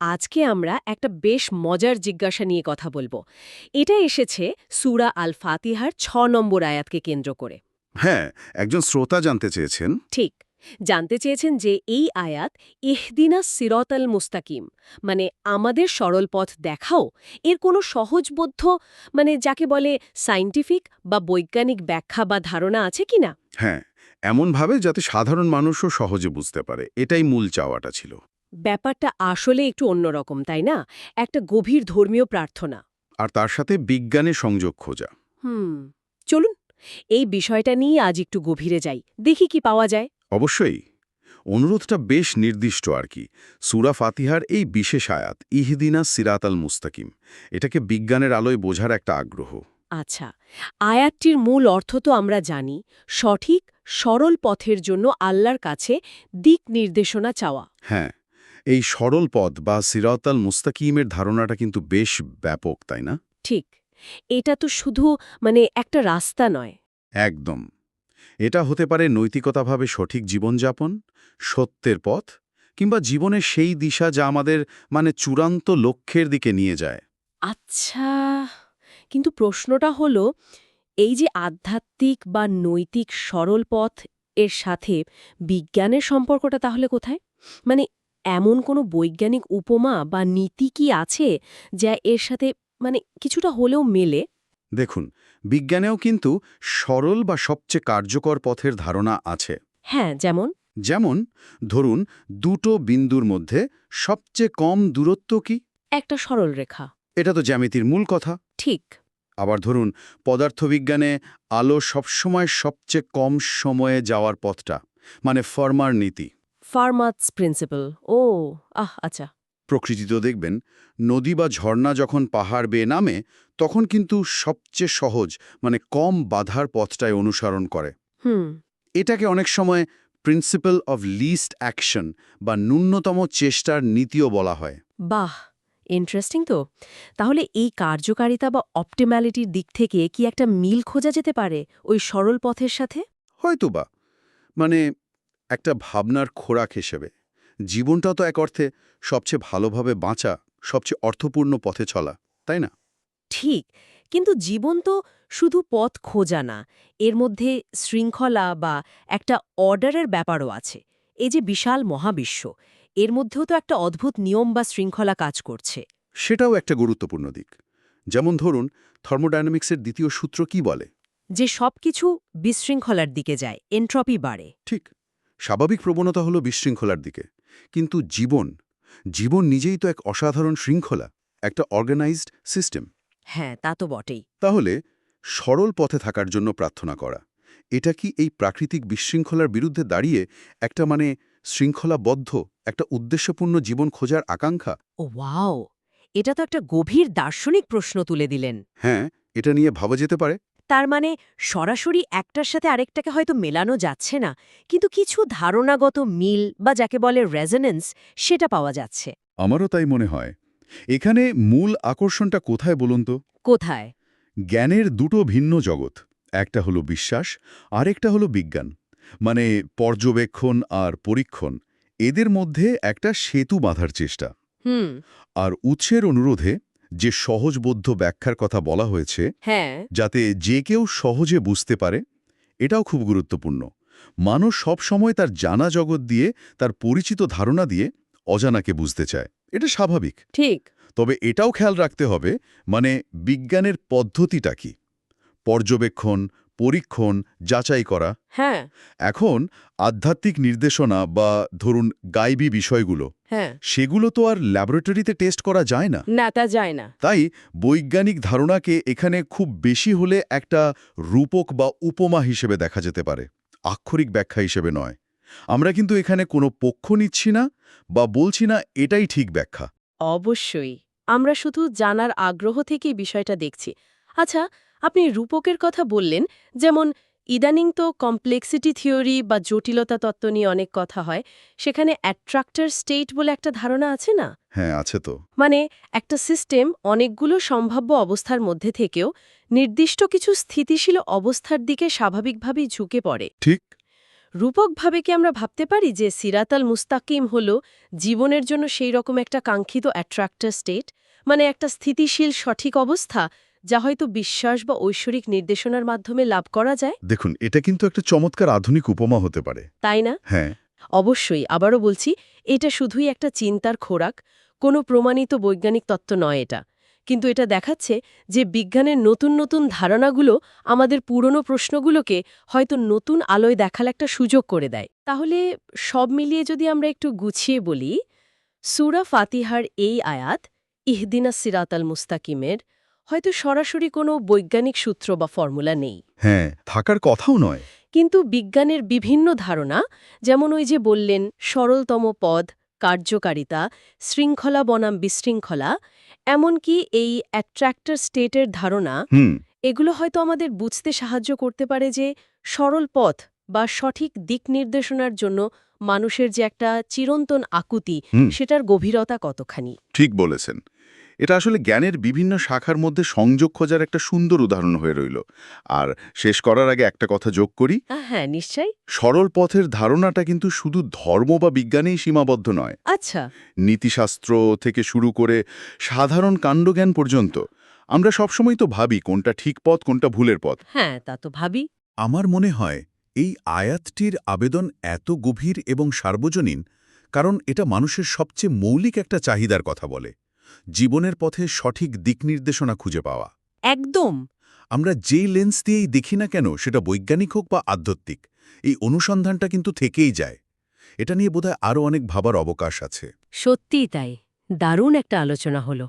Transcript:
আজকে আমরা একটা বেশ মজার জিজ্ঞাসা নিয়ে কথা বলব। এটা এসেছে সুরা আল ফাতিহার ছ নম্বর আয়াতকে কেন্দ্র করে। হ্যাঁ একজন শ্রোতা জানতে চেয়েছেন। ঠিক জানতে চেয়েছেন যে এই আয়াত ইহদিনা সিরতাল মুস্তাকিম মানে আমাদের সরল পথ দেখাও এর কোনো সহজবোধ্য মানে যাকে বলে সাইন্টিফিক বা বৈজ্ঞানিক ব্যাখ্যা বা ধারণা আছে কিনা হ্যাঁ এমনভাবে যাতে সাধারণ মানুষও সহজে বুঝতে পারে এটাই মূল চাওয়াটা ছিল। ব্যাপারটা আসলে একটু অন্যরকম তাই না? একটা গভীর ধর্মীয় প্রার্থনা। আর তার সাথে বিজ্ঞানের সংযোগ খোঁজা। হুম চলুন এই বিষয়টা নিয়ে আজ একটু গভীরে যাই। দেখি কি পাওয়া যায়। অবশ্যই অনুরোধটা বেশ নির্দিষ্ট আর কি। সুরা ফাতিহার এই বিশেষ আয়াত ইহদিনা সিরাত আল মুস্তাকিম এটাকে বিজ্ঞানের আলোয় বোঝার একটা আগ্রহ। আচ্ছা আয়াতটির মূল অর্থ তো আমরা জানি সঠিক সরল পথের জন্য আল্লাহর কাছে দিক নির্দেশনা চাওয়া। হ্যাঁ এই সরল পদ বা সিরাত আল মুস্তাকিমের ধারণাটা কিন্তু বেশ ব্যাপক তাই না? ঠিক। এটা তো শুধু মানে একটা রাস্তা নয়। একদম। এটা হতে পারে নৈতিকতাভাবে সঠিক জীবনযাপন সত্যের পথ কিংবা জীবনের সেই দিশা যা আমাদের মানে চূড়ান্ত লক্ষ্যের দিকে নিয়ে যায়। আচ্ছা কিন্তু প্রশ্নটা হলো এই যে আধ্যাত্মিক বা নৈতিক সরল পথ এর সাথে বিজ্ঞানের সম্পর্কটা তাহলে কোথায়? মানে এমন কোনো বৈজ্ঞানিক উপমা বা নীতি কি আছে যা এর সাথে মানে কিছুটা হলেও মেলে? দেখুন বিজ্ঞানেও কিন্তু সরল বা সবচেয়ে কার্যকর পথের ধারণা আছে। হ্যাঁ যেমন? যেমন ধরুন দুটো বিন্দুর মধ্যে সবচেয়ে কম দূরত্ব কি? একটা সরল রেখা। এটা তো জ্যামিতির মূল কথা। ঠিক। আবার ধরুন পদার্থবিজ্ঞানে আলো সবসময় সবচেয়ে কম সময়ে যাওয়ার পথটা মানে ফর্মার নীতি। ফার্মাৎস প্রিন্সিপাল ও আহ আচ্ছা। প্রকৃতিতেও দেখবেন নদী বা ঝর্ণা যখন পাহাড় বেয়ে নামে তখন কিন্তু সবচেয়ে সহজ মানে কম বাধার পথটাই অনুসরণ করে। হুম। এটাকে অনেক সময় প্রিন্সিপাল অফ লিস্ট অ্যাকশন বা ন্যূনতম চেষ্টার নীতিও বলা হয়। বাহ ইন্টারেস্টিং তো। তাহলে এই কার্যকারিতা বা অপটিম্যালিটির দিক থেকে কি একটা মিল খোঁজা যেতে পারে ওই সরল পথের সাথে? হয়তোবা। মানে একটা ভাবনার খোরাক হিসেবে। জীবনটা তো এক অর্থে সবচেয়ে ভালোভাবে বাঁচা সবচেয়ে অর্থপূর্ণ পথে চলা তাই না? ঠিক কিন্তু জীবন তো শুধু পথ খোঁজা না এর মধ্যে শৃঙ্খলা বা একটা অর্ডারের ব্যাপারও আছে। এই যে বিশাল মহাবিশ্ব এর মধ্যেও তো একটা অদ্ভুত নিয়ম বা শৃঙ্খলা কাজ করছে। সেটাও একটা গুরুত্বপূর্ণ দিক। যেমন ধরুন থার্মোডাইনামিক্সের দ্বিতীয় সূত্র কি বলে? যে সবকিছু বিশৃঙ্খলার দিকে যায় এন্ট্রপি বাড়ে। ঠিক। স্বাভাবিক প্রবণতা হলো বিশৃঙ্খলার দিকে। কিন্তু জীবন জীবন নিজেই তো এক অসাধারণ শৃঙ্খলা একটা অর্গানাইজড সিস্টেম হ্যাঁ তা তো বটেই। তাহলে সরল পথে থাকার জন্য প্রার্থনা করা এটা কি এই প্রাকৃতিক বিশৃঙ্খলার বিরুদ্ধে দাঁড়িয়ে একটা মানে শৃঙ্খলাবদ্ধ একটা উদ্দেশ্যপূর্ণ জীবন খোঁজার আকাঙ্ক্ষা? ও ওয়াও! এটা তো একটা গভীর দার্শনিক প্রশ্ন তুলে দিলেন। হ্যাঁ এটা নিয়ে ভাবা যেতে পারে। তার মানে সরাসরি একটার সাথে আরেকটাকে হয়তো মেলানো যাচ্ছে না কিন্তু কিছু ধারণাগত মিল বা যাকে বলে রেজনেন্স সেটা পাওয়া যাচ্ছে। আমারও তাই মনে হয়। এখানে মূল আকর্ষণটা কোথায় বলুন তো? কোথায়? জ্ঞানের দুটো ভিন্ন জগৎ একটা হলো বিশ্বাস আরেকটা হলো বিজ্ঞান। মানে পর্যবেক্ষণ আর পরীক্ষণ এদের মধ্যে একটা সেতু বাঁধার চেষ্টা। হুম। আর উৎসের অনুরোধে যে সহজবোধ্য ব্যাখ্যার কথা বলা হয়েছে হ্যাঁ। যাতে যে কেউ সহজে বুঝতে পারে এটাও খুব গুরুত্বপূর্ণ। মানুষ সব সময় তার জানা জগৎ দিয়ে তার পরিচিত ধারণা দিয়ে অজানাকে বুঝতে চায়। এটা স্বাভাবিক। ঠিক। তবে এটাও খেয়াল রাখতে হবে মানে বিজ্ঞানের পদ্ধতিটা কি? পর্যবেক্ষণ পরীক্ষণ যাচাই করা। হ্যাঁ। এখন আধ্যাত্মিক নির্দেশনা বা ধরুন গাইবি বিষয়গুলো হ্যাঁ। সেগুলো তো আর ল্যাবরেটরিতে টেস্ট করা যায় না। না তা যায় না। তাই বৈজ্ঞানিক ধারণাকে এখানে খুব বেশি হলে একটা রূপক বা উপমা হিসেবে দেখা যেতে পারে আক্ষরিক ব্যাখ্যা হিসেবে নয়। আমরা কিন্তু এখানে কোনো পক্ষ নিচ্ছি না বা বলছি না এটাই ঠিক ব্যাখ্যা। অবশ্যই। আমরা শুধু জানার আগ্রহ থেকেই বিষয়টা দেখছি। আচ্ছা আপনি রূপকের কথা বললেন যেমন ইদানিং তো কমপ্লেক্সিটি থিওরি বা জটিলতা তত্ত্ব নিয়ে অনেক কথা হয় সেখানে অ্যাট্রাক্টর স্টেট বলে একটা ধারণা আছে না? হ্যাঁ আছে তো। মানে একটা সিস্টেম অনেকগুলো সম্ভাব্য অবস্থার মধ্যে থেকেও নির্দিষ্ট কিছু স্থিতিশীল অবস্থার দিকে স্বাভাবিকভাবেই ঝুঁকে পড়ে। ঠিক। রূপকভাবে কি আমরা ভাবতে পারি যে সিরাতাল মুস্তাকিম হল জীবনের জন্য সেই রকম একটা কাঙ্ক্ষিত অ্যাট্রাক্টার স্টেট মানে একটা স্থিতিশীল সঠিক অবস্থা যা হয়তো বিশ্বাস বা ঐশ্বরিক নির্দেশনার মাধ্যমে লাভ করা যায়? দেখুন এটা কিন্তু একটা চমৎকার আধুনিক উপমা হতে পারে। তাই না? হ্যাঁ। অবশ্যই আবারও বলছি এটা শুধুই একটা চিন্তার খোরাক কোনো প্রমাণিত বৈজ্ঞানিক তত্ত্ব নয় এটা। কিন্তু এটা দেখাচ্ছে যে বিজ্ঞানের নতুন নতুন ধারণাগুলো আমাদের পুরনো প্রশ্নগুলোকে হয়তো নতুন আলোয় দেখার একটা সুযোগ করে দেয়। তাহলে সব মিলিয়ে যদি আমরা একটু গুছিয়ে বলি সুরা ফাতিহার এই আয়াত ইহদিনা সিরাতাল মুস্তাকিমের হয়তো সরাসরি কোনো বৈজ্ঞানিক সূত্র বা ফর্মুলা নেই। হ্যাঁ থাকার কথাও নয়। কিন্তু বিজ্ঞানের বিভিন্ন ধারণা যেমন ওই যে বললেন সরলতম পদ কার্যকারিতা শৃঙ্খলা বনাম বিশৃঙ্খলা এমনকি এই অ্যাট্রাক্টর স্টেটের ধারণা এগুলো হয়তো আমাদের বুঝতে সাহায্য করতে পারে যে সরল পথ বা সঠিক দিক নির্দেশনার জন্য মানুষের যে একটা চিরন্তন আকুতি সেটার গভীরতা কতখানি। ঠিক বলেছেন। এটা আসলে জ্ঞানের বিভিন্ন শাখার মধ্যে সংযোগ খোঁজার একটা সুন্দর উদাহরণ হয়ে রইল। আর শেষ করার আগে একটা কথা যোগ করি। হ্যাঁ নিশ্চয়ই। সরল পথের ধারণাটা কিন্তু শুধু ধর্ম বা বিজ্ঞানেই সীমাবদ্ধ নয়। আচ্ছা। নীতিশাস্ত্র থেকে শুরু করে সাধারণ কাণ্ডজ্ঞান পর্যন্ত আমরা সবসময় তো ভাবি কোনটা ঠিক পথ কোনটা ভুলের পথ। হ্যাঁ তা তো ভাবি। আমার মনে হয় এই আয়াতটির আবেদন এত গভীর এবং সার্বজনীন কারণ এটা মানুষের সবচেয়ে মৌলিক একটা চাহিদার কথা বলে। জীবনের পথে সঠিক দিক নির্দেশনা খুঁজে পাওয়া। একদম। আমরা যেই লেন্স দিয়েই দেখি না কেন সেটা বৈজ্ঞানিক হোক বা আধ্যাত্মিক এই অনুসন্ধানটা কিন্তু থেকেই যায়। এটা নিয়ে বোধহয় আরও অনেক ভাবার অবকাশ আছে। সত্যিই তাই। দারুণ একটা আলোচনা হলো।